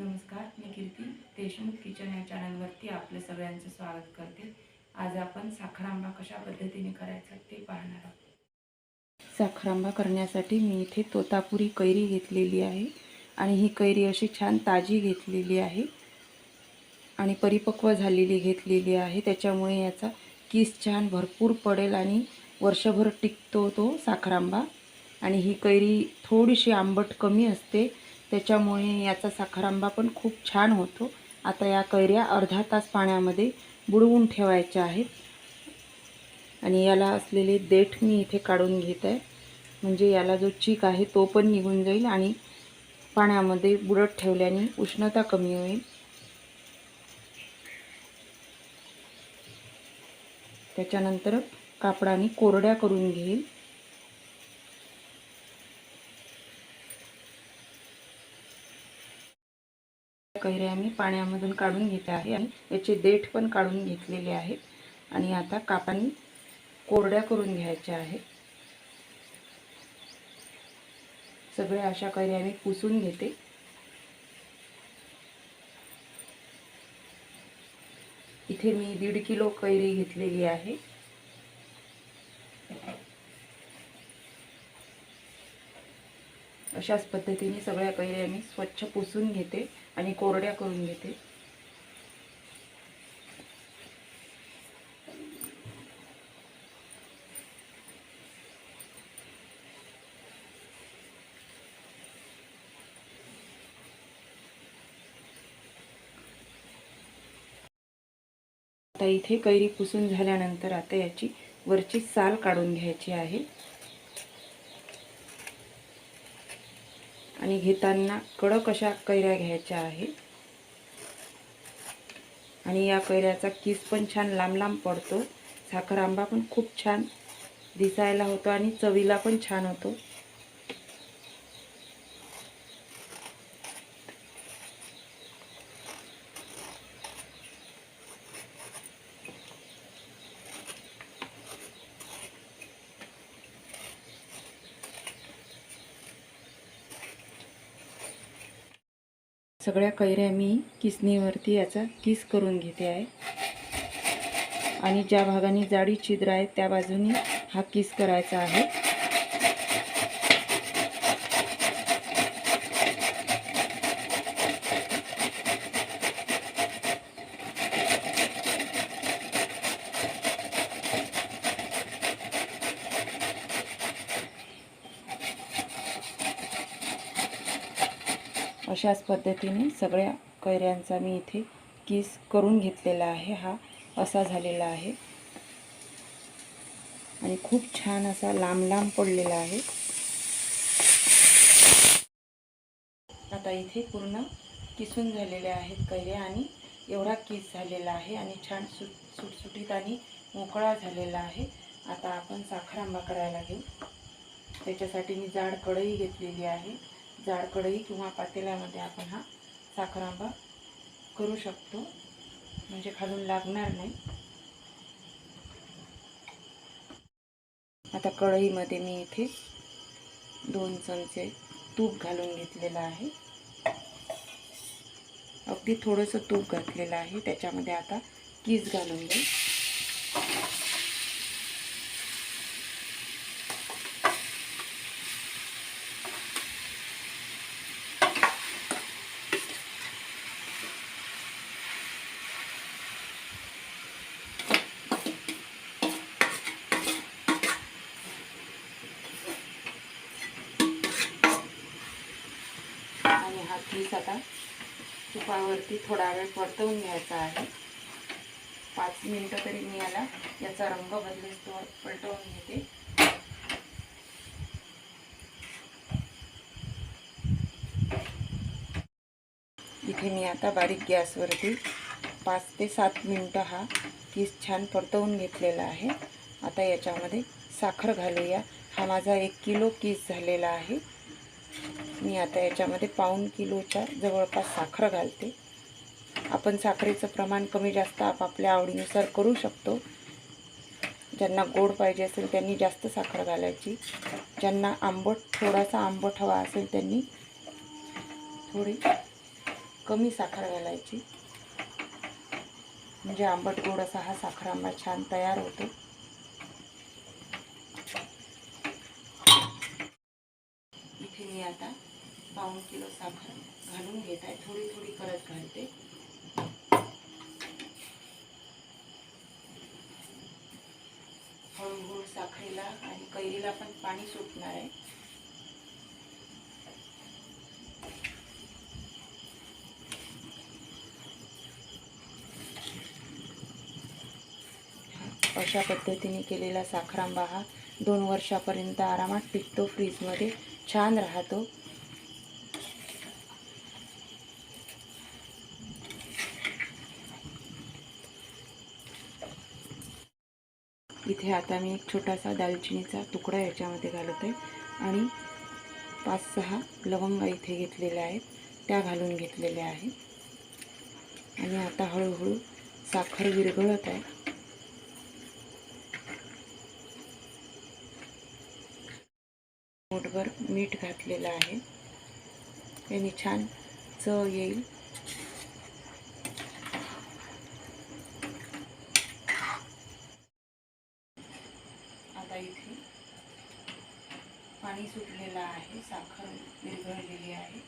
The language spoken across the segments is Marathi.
नमस्कार मी कीर्ती. देशमुख किचन या चॅनलवरती आपलं सगळ्यांचं स्वागत करते. आज आपण साखरांबा कशा पद्धतीने करायचा ते पाहणार आहोत. साखरांबा करण्यासाठी मी इथे तोतापुरी कैरी घेतलेली आहे आणि ही कैरी अशी छान ताजी घेतलेली आहे आणि परिपक्व झालेली घेतलेली आहे. त्याच्यामुळे याचा किस छान भरपूर पडेल आणि वर्षभर टिकतो तो साखरांबा. आणि ही कैरी थोडीशी आंबट कमी असते. त्याच्यामुळे याचा साखरांबा पण खूप छान होतो. आता या कैऱ्या अर्धा तास पाण्यामध्ये बुडवून ठेवायच्या आहेत. आणि याला असलेले देठ मी इथे काढून घेत आहे. म्हणजे याला जो चीक आहे तो पण निघून जाईल आणि पाण्यामध्ये बुडत ठेवल्याने उष्णता कमी होईल. त्याच्यानंतर कापडाने कोरड्या करून घेईल. कैऱ्या मी पाण्यामधून काढून घेते आहे आणि याचे देठ पण काढून घेतलेले आहेत. आणि आता कापाने कोरड्या करून घ्यायच्या आहेत. सगळ्या अशा कैऱ्या मी पुसून घेते. इथे मी दीड किलो कैरी घेतलेली आहे. अशाच पद्धतीने सगळ्या कैऱ्या मी स्वच्छ पुसून घेते आणि कोरड्या करून घेते. आता इथे कैरी पुसून झाल्यानंतर आता याची वरची साल काढून घ्यायची आहे. आणि घेताना कडक अशा कैऱ्या घ्यायच्या आहे. आणि या कैऱ्याचा किस पण छान लांब लांब पडतो. साखर आंबा पण खूप छान दिसायला होतो आणि चवीला पण छान होतो. सगळ्या कैऱ्या मी किसणीवरती याचा किस करून घेते आहे. आणि ज्या भागाने जाडी छिद्र आहे त्या बाजूनी हा किस करायचा आहे. अशाच पद्धतीने सगळ्या कैऱ्यांचा मी इथे किस करून घेतलेला आहे हा असा झालेला आहे. आणि खूप छान असा लांब लांब पडलेला आहे. आता इथे पूर्ण किसून झालेल्या आहेत कैऱ्या आणि एवढा किस झालेला आहे आणि छान सुट सुटसुटीत आणि मोकळा झालेला आहे. आता आपण साखर आंबा करायला घेऊ. त्याच्यासाठी मी जाड कढई घेतलेली आहे. जाड कढई किंवा पातेल्यामध्ये आपण हा साखर आंबा करू शकतो. म्हणजे खालून लागणार नाही. आता कढईमध्ये मी इथे दोन चमचे तूप घालून घेतलेलं आहे. अगदी थोडंसं तूप घातलेलं आहे. त्याच्यामध्ये आता कीस घालून घेऊ आणि हा पीस आता. तुपावरती थोडा वेळ परतवून घ्यायचा आहे. पाच मिनटं तरी मी याला याचा रंग बदलेस तो पलटवून घेते. इथे मी आता बारीक गॅसवरती पाच ते सात मिनटं हा पीस छान परतवून घेतलेला आहे. आता याच्यामध्ये साखर घालूया. हा माझा एक किलो कीस झालेला आहे. मी आता याच्यामध्ये पाऊण किलोच्या जवळपास साखर घालते. आपण साखरेचं प्रमाण कमी जास्त आपापल्या आवडीनुसार करू शकतो. ज्यांना गोड पाहिजे असेल त्यांनी जास्त साखर घालायची. ज्यांना आंबट थोडासा आंबट हवा असेल त्यांनी थोडी कमी साखर घालायची. म्हणजे आंबट गोड असा हा साखर आंबा छान तयार होतो इथे मी आता पाऊण किलो साखर घालून घेत आहे. थोडी थोडी करत घालते. हळूहळू साखरेला आणि कैरीला पण पाणी सुटणार आहे. अशा पद्धतीने केलेला साखरांबा हा दोन वर्षापर्यंत आरामात टिकतो फ्रीजमध्ये. छान राहतो. इथे आता मी एक छोटासा दालचिनीचा तुकडा याच्यामध्ये घालत आहे आणि पाच सहा लवंगा इथे घेतलेल्या आहेत. त्या घालून घेतलेल्या आहेत. आणि आता हळूहळू साखर विरघळत आहे. मोठभर मीठ घातलेलं आहे. त्याने छान चव येईल. आता इथे पाणी सुटलेलं आहे साखर विरघळलेली आहे.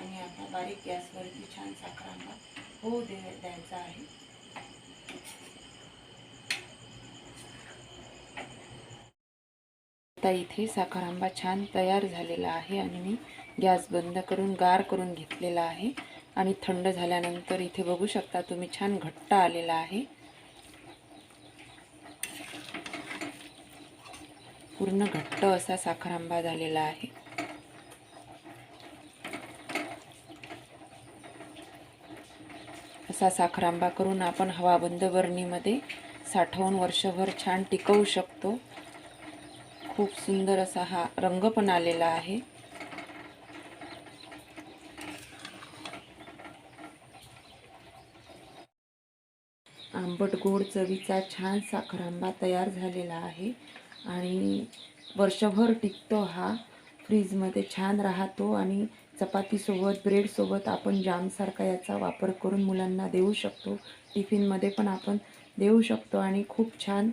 आणि आता बारीक गॅसवरती छान साखर आंबा होऊ दे द्यायचा आहे. आता इथे साखर आंबा छान तयार झालेला आहे आणि मी गॅस बंद करून गार करून घेतलेला आहे. आणि थंड झाल्यानंतर इथे बघू शकता तुम्ही छान घट्ट आलेला आहे. पूर्ण घट्ट असा साखर आंबा झालेला आहे. असा साखर आंबा करून आपण हवाबंद बरणीमध्ये साठवून वर्षभर छान टिकवू शकतो. खूप सुंदर असा हा रंग पण आलेला आहे. आंबट गोड चवीचा छान साखरांबा तयार झालेला आहे आणि वर्षभर टिकतो हा. फ्रीजमध्ये छान राहतो आणि चपातीसोबत ब्रेडसोबत आपण जामसारखा याचा वापर करून मुलांना देऊ शकतो. टिफिनमध्ये पण आपण देऊ शकतो आणि खूप छान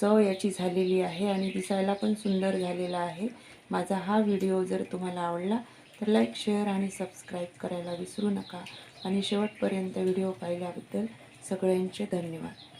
चव याची झालेली आहे आणि दिसायला पण सुंदर झालेला आहे. माझा हा व्हिडिओ जर तुम्हाला आवडला तर लाईक शेअर आणि सबस्क्राईब करायला विसरू नका. आणि शेवटपर्यंत व्हिडिओ पाहिल्याबद्दल सगळ्यांचे धन्यवाद.